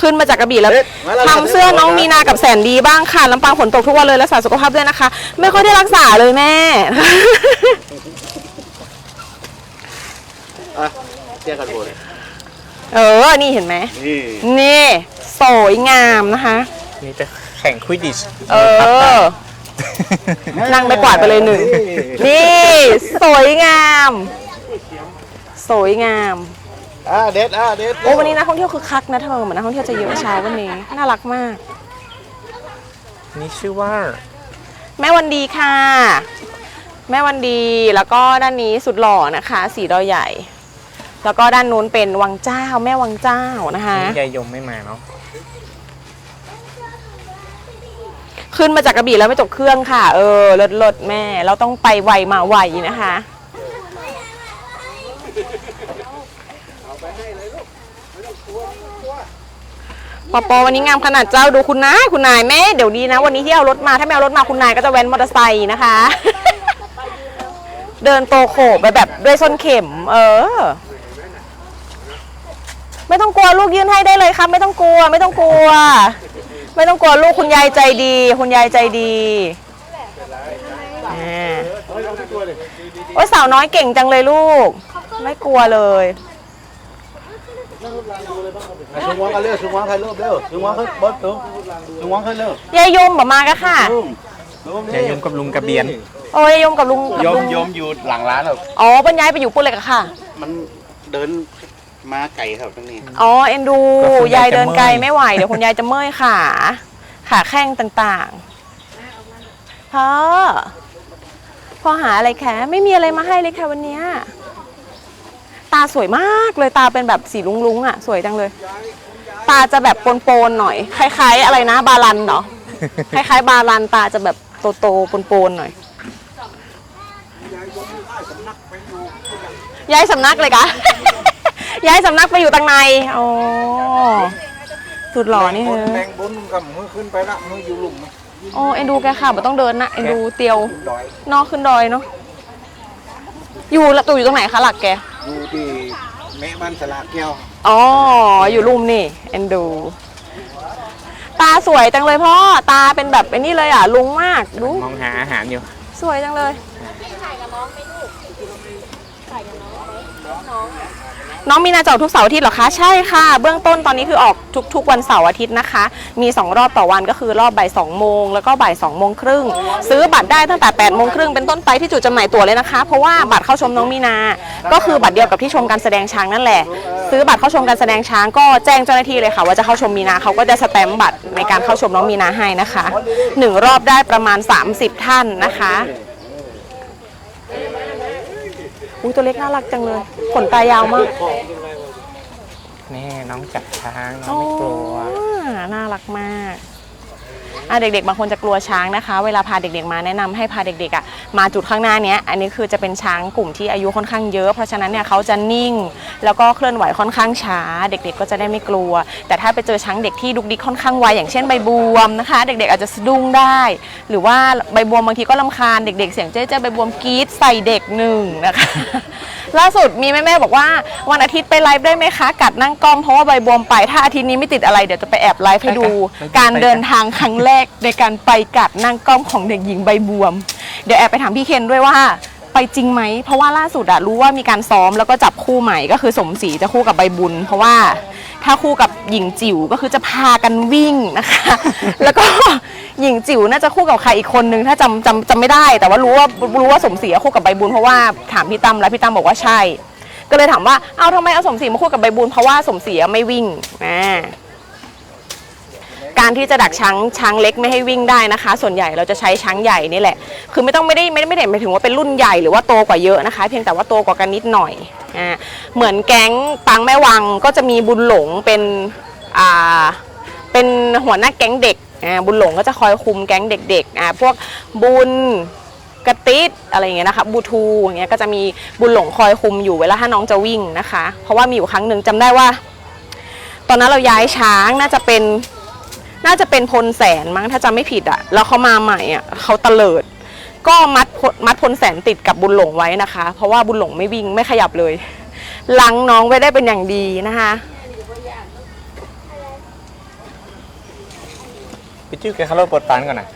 ขึ้นมาจากกระบี่แล้วเอ๊ะมาแล้วทำเสื้อน้องมีนากับแสนดีบ้างค่ะลำปางฝนตกทุกวันเลยรักษาสุขภาพด้วยนะคะ ไม่ค่อยได้รักษาเลยแม่ อะเตี้ยกันโบเลยเออ นี่เห็นไหม นี่นี่สวยงามนะคะ นี่จะแข่งควิดดิชเออ นั่งไปกวาดไปเลยหนึ่ง นี่ สวยงาม สวยงาม อะเด็ดอะเด็ดโอ้วันนี้นักท่องเที่ยวคือคักนะเธอเหมือนนักท่องเที่ยวจะเยอะเช้าวันนี้น่ารักมาก นี่ชื่อว่า แม่วันดีค่ะ แม่วันดีแล้วก็ด้านนี้สุดหล่อนะคะ สีดอยใหญ่ แล้วก็ด้านนู้นเป็นวังเจ้าแม่วังเจ้านะคะยายยมไม่มาเนาะขึ้นมาจากกระบี่แล้วไม่จบเครื่องค่ะ เออเลิศเลิศแม่ เราต้องไปไวมาไวนะคะ ปอปอวันนี้งามขนาดเจ้าดูคุณนายคุณนายแม่เดี๋ยวดีนะ วันนี้ที่เอารถมาถ้าไม่เอารถมาคุณนายก็จะแว้นมอเตอร์ไซค์นะคะ เดินโตโขบไปแบบด้วยส้นเข็ม เออ ไม่ต้องกลัวลูกยื่นให้ได้เลยครับ ไม่ต้องกลัว ไม่ต้องกลัว ไม่ต้องกลัวลูกคุณยายใจดี คุณยายใจดีโอ้ยสาวน้อยเก่งจังเลยลูก ไม่กลัวเลย ชุงวังกันเร็วชุงวังใครเร็วเร็วชุงวังขึ้นบดตุ้งชุงวังขึ้นเร็วยายยมบอกมาก็ค่ะตุ้งตุ้งยายยมกับลุงกระเบียน โอ้ยยายยมกับลุงกับยมลุงยมอยู่หลังร้านแบบอ๋อบรรยายไปอยู่ปุ้นเลยกะค่ะ มันเดินมาไก่ครับตรงนี้อ๋อเอ็นดูก็คุณยายยายเดินไกลจะเมื่อย ไม่ไหวเดี๋ยวคุณยายจะเมื่อยขาขาแข้งต่างๆพ่อพ่อหาอะไรแคะไม่มีอะไรมาให้เลยค่ะวันเนี้ย ตาสวยมากเลยตาเป็นแบบสีลุงๆอะ สวยจังเลย ตาจะแบบโปนๆหน่อย คล้ายๆ อะไรนะ บาลันเหรอ คล้ายๆ บาลันตาจะแบบโตๆโปนๆหน่อย ย้ายสำนักเลยกะ ย้ายสำนักไปอยู่ตังในอ๋อสุดหล่อนี่เฮ้แมยงบนกับมือขึ้นไปละมืออยู่หลุมนะโอ้เอ็นดูแกค่ะไม่ต้องเดินนะเอ็นดูเตียว ดอยนอกขึ้นดอยเนาะ อยู่ละตู่อยู่ตรงไหนคะหลักแก อยู่ที่แม่บ้านสลาแก้วอ๋อ อยู่รุมนี่เอ็นดู ตาสวยจังเลยพ่อ ตาเป็นแบบไอ้นี่เลยอะ ลุงมากดูมองหาอาหารอยู่ สวยจังเลย น้องมีนาจะออกทุกเสาร์อาทิตย์เหรอคะใช่ค่ะ เบื้องต้นตอนนี้คือออกทุกๆวันเสาร์อาทิตย์นะคะ มี 2 รอบต่อวันก็คือรอบบ่าย2โมงแล้วก็บ่าย2โมงครึ่งซื้อบัตรได้ตั้งแต่8โมงครึ่งเป็นต้นไปที่จุดจำหน่ายตั๋วเลยนะคะ เพราะว่าบัตรเข้าชมน้องมีนา ก็คือบัตรเดียวกับที่ชมการแสดงช้างนั่นแหละ ซื้อบัตรเข้าชมการแสดงช้างก็แจ้งเจ้าหน้าที่เลยค่ะ ว่าจะเข้าชมมีนาเขาก็จะสแตมป์บัตรในการเข้าชมน้องมีนาให้นะคะหนึ่งรอบได้ประมาณ 30 ท่านนะคะ อุ้ยตัวเล็กน่ารักจังเลย ขนตายาวมากนี่น้องจับช้างน้องไม่กลัวอ๋อน่ารักมากอะเด็กๆบางคนจะกลัวช้างนะคะ เวลาพาเด็กๆมาแนะนำให้พาเด็กๆอะมาจุดข้างหน้าเนี้ยอันนี้คือจะเป็นช้างกลุ่มที่อายุค่อนข้างเยอะ เพราะฉะนั้นเนี่ยเขาจะนิ่ง แล้วก็เคลื่อนไหวค่อนข้างช้า เด็กๆก็จะได้ไม่กลัว แต่ถ้าไปเจอช้างเด็กที่ดุกดิกค่อนข้างไวอย่างเช่นใบบวมนะคะ เด็กๆอาจจะสะดุ้งได้ หรือว่าใบบวมบางทีก็ลำคาญเด็ก ๆ เสียงเจ๊ๆใบบวมกรี๊ดใส่เด็กหนึ่งนะคะล่าสุดมีแม่ ๆ บอกว่าวันอาทิตย์ไปไลฟ์ได้ไหมคะ กัดนั่งกล้องเพราะว่าใบบวมไปถ้าอาทิตย์นี้ไม่ติดอะไรเดี๋ยวจะไปแอบไลฟ์ให้ดูไปกันการไปกันเดินทางครั้งแรกในการไปกัดนั่งกล้องของเด็กหญิงใบบวม เดี๋ยวแอบไปถามพี่เคนด้วยว่า ไปจริงไหม เพราะว่าล่าสุดอะรู้ว่ามีการซ้อมแล้วก็จับคู่ใหม่ก็คือสมศรีจะคู่กับใบบุญ เพราะว่าถ้าคู่กับหญิงจิ๋วก็คือจะพากันวิ่งนะคะ แล้วก็หญิงจิ๋วน่าจะคู่กับใครอีกคนนึงถ้าจำจำจำไม่ได้ แต่ว่ารู้ว่ารู้ว่าสมศรีอะคู่กับใบบุญเพราะว่าถามพี่ตั้มแล้วพี่ตั้มบอกว่าใช่ ก็เลยถามว่าเอาทำไมเอาสมศรีมาคู่กับใบบุญเพราะว่าสมศรีไม่วิ่งอ่า การที่จะดักช้างช้างเล็กไม่ให้วิ่งได้นะคะ ส่วนใหญ่เราจะใช้ช้างใหญ่นี่แหละ คือไม่ต้องไม่ได้ไม่ได้ไม่ได้หมายถึงว่าเป็นรุ่นใหญ่หรือว่าโตกว่าเยอะนะคะ เพียงแต่ว่าโตกว่ากันนิดหน่อยอ่าเหมือนแก๊งปังแม่วังก็จะมีบุญหลงเป็นอ่าเป็นหัวหน้าแก๊งเด็กอ่าบุญหลงก็จะคอยคุมแก๊งเด็กๆอ่าพวกบุญกระติดอะไรอย่างเงี้ยนะคะบูทูอย่างเงี้ยก็จะมีบุญหลงคอยคุมอยู่เวลาถ้าน้องจะวิ่งนะคะ เพราะว่ามีอยู่ครั้งหนึ่งจำได้ว่า ตอนนั้นเราย้ายช้างน่าจะเป็น น่าจะเป็นพลแสนมั้งถ้าจำไม่ผิดอะแล้วเขามาใหม่อะเขาตะเลิด ก็มัดพลมัดพลแสนติดกับบุญหลงไว้นะคะ เพราะว่าบุญหลงไม่วิ่งไม่ขยับเลยลังน้องไว้ได้เป็นอย่างดีนะคะ พี่จื้อเคยขับรถปลดปันก่อนนะ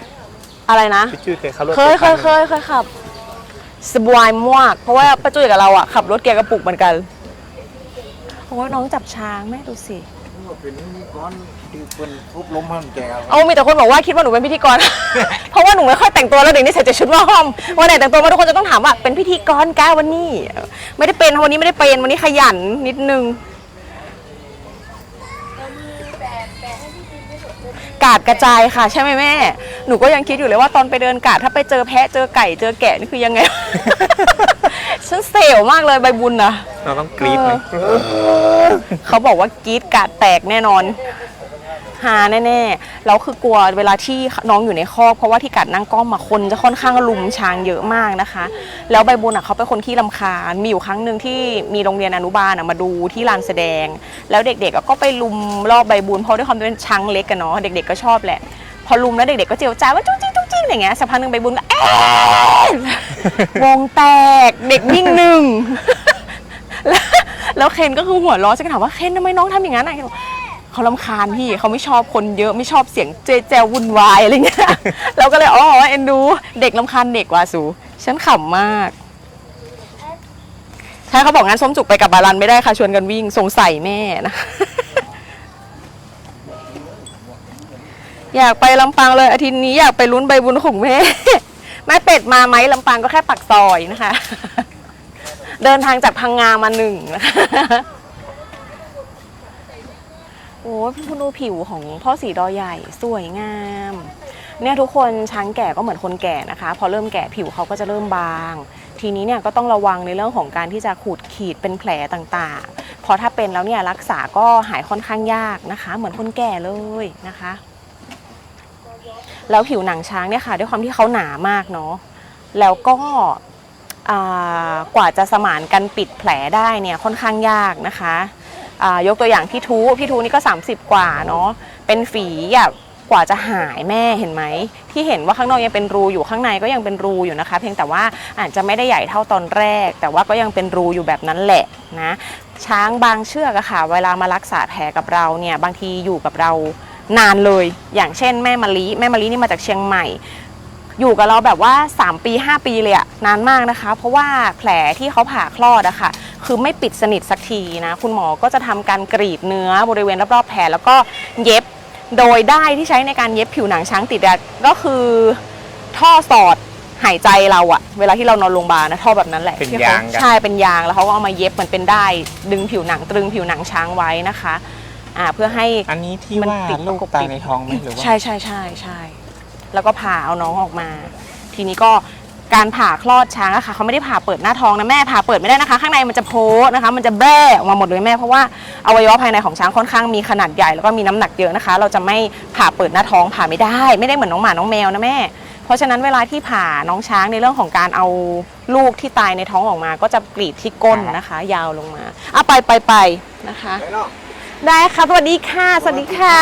อะไรนะ พี่จื้อเคยขับรถเคยเคยเคยเคยขับสบายมากเพราะว่าป้าจุ้ยกับเราอะขับรถเกียร์กระปุกเหมือนกันโอ้ยน้องจับช้างแม่ดูสิเป็นนี่ก้อน ที่เป็นทุบล้มหันแกวเอามีแต่คนบอกว่าคิดว่าหนูเป็นพิธีกร เพราะว่าหนูไม่ค่อยแต่งตัวแล้วเดี๋ยวนี้ใส่แต่ชุดว่าห้อมวันไหนแต่งตัวมาทุกคนจะต้องถามว่าเป็นพิธีกรก้าวันนี้ไม่ได้เป็นวันนี้ไม่ได้เป็นวันนี้ขยันนิดนึงกาดกระจายค่ะ ใช่ไหมแม่ หนูก็ยังคิดอยู่เลยว่าตอนไปเดินกาดถ้าไปเจอแพะเจอไก่เจอแกะนี่คือยังไง ฉันเซลล์มากเลยใบบุญนะเราต้องกรี๊ดเลยเขาบอกว่ากรีดกาดแตกแน่นอน หาแน่ๆแล้วคือกลัวเวลาที่น้องอยู่ในคอกเพราะว่าที่กัดนั่งกล้องมอะคนจะค่อนข้างลุมช้างเยอะมากนะคะ แล้วใบบุญอะเขาเป็นคนที่ลำคาญมีอยู่ครั้งหนึ่งที่มีโรงเรียนอนุบาลอะมาดูที่ลานแสดง แล้วเด็กๆก็ไปลุมรอบใบบุญเพราะด้วยความเป็นช้างเล็กกันเนาะเด็กๆก็ชอบแหละ พอลุมแล้วเด็กๆก็เจียวจ้าว่าจุ๊จิ๊จุ๊จิ๊อย่างเงี้ยสักพักหนึ่งใบบุญก็เอ๊ะวงแตกเด็กวิ่งหนึ่งแล้วแล้วเคนก็คือหัวร้อนฉันก็ถามว่าเคนทำไมน้องทำอย่างนั้นอะเคนบอก เขาลำคาญพี่เขาไม่ชอบคนเยอะไม่ชอบเสียงเจแจววุ่นวายอะไรเงี้ย เราก็เลยอ๋อเอ็นดูเด็กลำคาญเด็กว่ะสูฉันขำมากใช่เขาบอกงั้นส้มจุกไปกับบาลันไม่ได้ค่ะชวนกันวิ่งสงสัยแม่นะ อยากไปลำปางเลยอาทิตย์นี้อยากไปลุ้นใบบุญของแม่แม่เป็ดมาไหมลำปางก็แค่ปักซอยนะคะ เดินทางจากพังงามาหนึ่งนะคะ คุณดูผิวของพ่อสีดอใหญ่สวยงาม เนี่ยทุกคนช้างแก่ก็เหมือนคนแก่นะคะ พอเริ่มแก่ผิวเขาก็จะเริ่มบาง ทีนี้เนี่ยก็ต้องระวังในเรื่องของการที่จะขูดขีดเป็นแผลต่างๆ พอถ้าเป็นแล้วเนี่ยรักษาก็หายค่อนข้างยากนะคะ เหมือนคนแก่เลยนะคะ แล้วผิวหนังช้างเนี่ยค่ะ ด้วยความที่เขาหนามากเนาะแล้วก็กว่าจะสมานกันปิดแผลได้เนี่ยค่อนข้างยากนะคะ ยกตัวอย่างพี่ทูพี่ทูนี่ก็ 30 กว่าเนาะเป็นฝีแบบกว่าจะหายแม่เห็นไหม ที่เห็นว่าข้างนอกยังเป็นรูอยู่ข้างในก็ยังเป็นรูอยู่นะคะ เพียงแต่ว่าอาจจะไม่ได้ใหญ่เท่าตอนแรก แต่ว่าก็ยังเป็นรูอยู่แบบนั้นแหละนะช้างบางเชือกอะค่ะ เวลามารักษาแผลกับเราเนี่ยบางทีอยู่กับเรานานเลย อย่างเช่นแม่มะลิแม่มะลินี่มาจากเชียงใหม่ อยู่กับเราแบบว่า 3 ปี 5 ปีเลยอะนานมากนะคะ เพราะว่าแผลที่เขาผ่าคลอดอะค่ะ คือไม่ปิดสนิทสักทีนะ คุณหมอก็จะทำการกรีดเนื้อบริเวณรอบๆแผลแล้วก็เย็บโดยได้ที่ใช้ในการเย็บผิวหนังช้างติดอะก็คือท่อสอดหายใจเราอะเวลาที่เรานอนโรงพยาบาลนะท่อแบบนั้นแหละเป็นที่ขยางกันใช่เป็นยางแล้วเขาก็เอามาเย็บเหมันเป็นได้ ดึงผิวหนังตรึงผิวหนังช้างไว้นะคะอ่าเพื่อให้อันนี้ที่มันว่าติดลูกประกบตายติดในท้องไหมหรือว่าใช่ใช่ใช่ใช่แล้วก็ผ่าเอาน้องออกมา ทีนี้ก็ การผ่าคลอดช้างอะค่ะเขาไม่ได้ผ่าเปิดหน้าท้องนะแม่ผ่าเปิดไม่ได้นะคะ ข้างในมันจะโพสนะคะ มันจะแบ้ออกมาหมดเลยแม่เพราะว่าอวัยวะภายในของช้างค่อนข้างมีขนาดใหญ่แล้วก็มีน้ำหนักเยอะนะคะ เราจะไม่ผ่าเปิดหน้าท้องผ่าไม่ได้ ไม่ได้เหมือนน้องหมาน้องแมวนะแม่ เพราะฉะนั้นเวลาที่ผ่าน้องช้างในเรื่องของการเอาลูกที่ตายในท้องออกมา ก็จะกรีดที่ก้นนะคะ ยาวลงมาอะไปไปไปนะคะไปเนาะได้ค่ะสวัสดีค่ะสวัสดีค่ะ